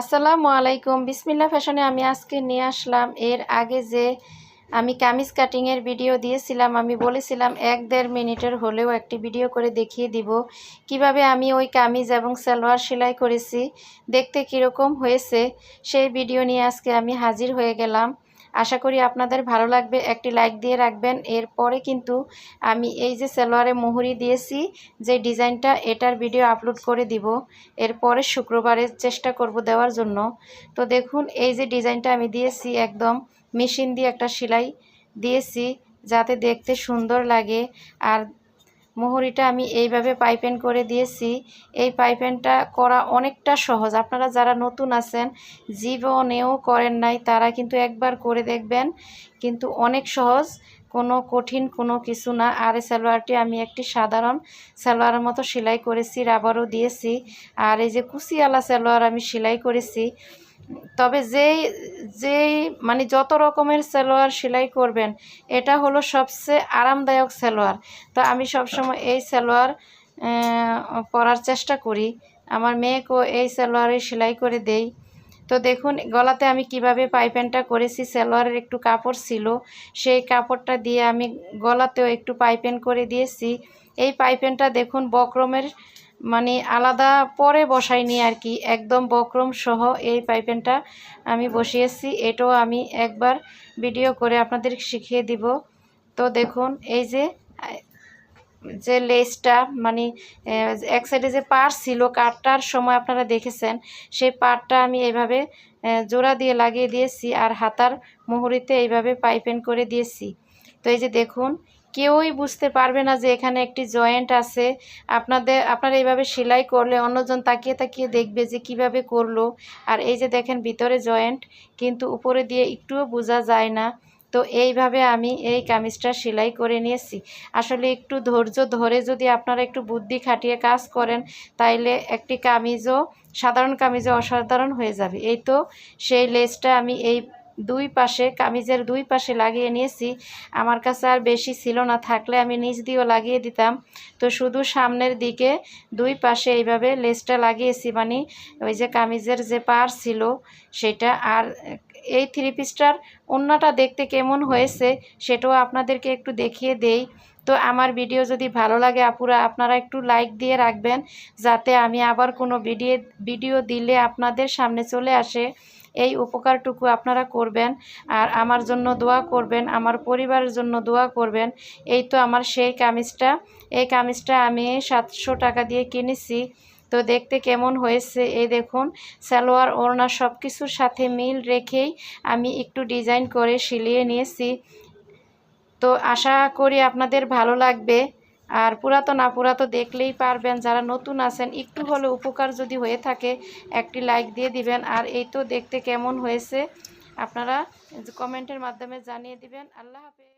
আসসালামু আলাইকুম। বিসমিল্লা ফ্যাশনে আমি আজকে নিয়ে আসলাম এর আগে যে আমি কামিজ কাটিংয়ের ভিডিও দিয়েছিলাম, আমি বলেছিলাম এক দেড় মিনিটের হলেও একটি ভিডিও করে দেখিয়ে দিব কীভাবে আমি ওই কামিজ এবং সালোয়ার সেলাই করেছি। দেখতে কীরকম হয়েছে সেই ভিডিও নিয়ে আজকে আমি হাজির হয়ে গেলাম। আশা করি আপনাদের ভালো লাগবে। একটি লাইক দিয়ে রাখবেন। এরপরে কিন্তু আমি এই যে সেলোয়ারে মুহুরি দিয়েছি, যে ডিজাইনটা, এটার ভিডিও আপলোড করে দিব। এরপরে শুক্রবারে চেষ্টা করব দেওয়ার জন্য। তো দেখুন, এই যে ডিজাইনটা আমি দিয়েছি একদম মেশিন দিয়ে একটা সেলাই দিয়েছি, যাতে দেখতে সুন্দর লাগে। আর মোহরিটা আমি এইভাবে পাইপেন করে দিয়েছি। এই পাইপেনটা করা অনেকটা সহজ। আপনারা যারা নতুন আছেন, জীবনেও করেন নাই, তারা কিন্তু একবার করে দেখবেন। কিন্তু অনেক সহজ, কোনো কঠিন কোনো কিছু না। আর এই সালোয়ারটি আমি একটি সাধারণ সালোয়ারের মতো সেলাই করেছি, রাবারও দিয়েছি। আর এই যে কুচিয়ালা সালোয়ার আমি সেলাই করেছি তবে যেই যেই মানে যত রকমের সালোয়ার সেলাই করবেন, এটা হলো সবচেয়ে আরামদায়ক সালোয়ার। তো আমি সবসময় এই সালোয়ার পরার চেষ্টা করি। আমার মেয়েকেও এই সালোয়ারে সেলাই করে দেই। তো দেখুন, গলাতে আমি কীভাবে পাইপেনটা করেছি, সালোয়ারের একটু কাপড় ছিল, সেই কাপড়টা দিয়ে আমি গলাতেও একটু পাইপেন করে দিয়েছি। এই পাইপেনটা দেখুন, বক্রমের মানে আলাদা পরে বসাইনি আর কি, একদম বক্রম সহ এই পাইপেনটা আমি বসিয়েছি। এটাও আমি একবার ভিডিও করে আপনাদের শিখিয়ে দিব। তো দেখুন, এই যে যে লেসটা মানে এক সাইডে যে পার ছিল কাটটার সময় আপনারা দেখেছেন, সেই পারটা আমি এইভাবে জোড়া দিয়ে লাগিয়ে দিয়েছি আর হাতার মুহুরিতে এইভাবে পাইপেন করে দিয়েছি। তো এই যে দেখুন কেউই বুঝতে পারবে না যে এখানে একটি জয়েন্ট আছে। আপনাদের আপনারা এইভাবে সেলাই করলে অন্যজন তাকিয়ে তাকিয়ে দেখবে যে কীভাবে করল। আর এই যে দেখেন ভিতরে জয়েন্ট, কিন্তু উপরে দিয়ে একটুও বোঝা যায় না। তো এইভাবে আমি এই কামিজটা সেলাই করে নিয়েছি। আসলে একটু ধৈর্য ধরে যদি আপনারা একটু বুদ্ধি খাটিয়ে কাজ করেন, তাইলে একটি কামিজও, সাধারণ কামিজও অসাধারণ হয়ে যাবে। এই তো, সেই লেসটা আমি এই দুই পাশে, কামিজের দুই পাশে লাগিয়ে নিয়েছি। আমার কাছে আর বেশি ছিল না, থাকলে আমি নিচ দিয়েও লাগিয়ে দিতাম। তো শুধু সামনের দিকে দুই পাশে এইভাবে লেসটা লাগিয়েছি মানে ওই যে কামিজের যে পার ছিল সেটা। আর এই থ্রি পিসটার অন্যটা দেখতে কেমন হয়েছে সেটাও আপনাদেরকে একটু দেখিয়ে দেই। তো আমার ভিডিও যদি ভালো লাগে আপুরা, আপনারা একটু লাইক দিয়ে রাখবেন, যাতে আমি আবার কোনো ভিডিও ভিডিও দিলে আপনাদের সামনে চলে আসে। এই উপকারটুকু আপনারা করবেন আর আমার জন্য দোয়া করবেন, আমার পরিবারের জন্য দোয়া করবেন। এই তো আমার সেই কামিজটা। এই কামিজটা আমি সাতশো টাকা দিয়ে কিনেছি। তো দেখতে কেমন হয়েছে? এই দেখুন, সালোয়ার, ওড়না সব কিছুর সাথে মিল রেখেই আমি একটু ডিজাইন করে সিলিয়ে নিয়েছি। তো আশা করি আপনাদের ভালো লাগবে। আর পুরাতন আপুরা তো দেখলেই পারবেন, যারা নতুন আছেন, একটু হলে উপকার যদি হয়ে থাকে, একটি লাইক দিয়ে দিবেন। আর এই তো দেখতে কেমন হয়েছে, আপনারা কমেন্টের মাধ্যমে জানিয়ে দিবেন। আল্লাহ হাফেজ।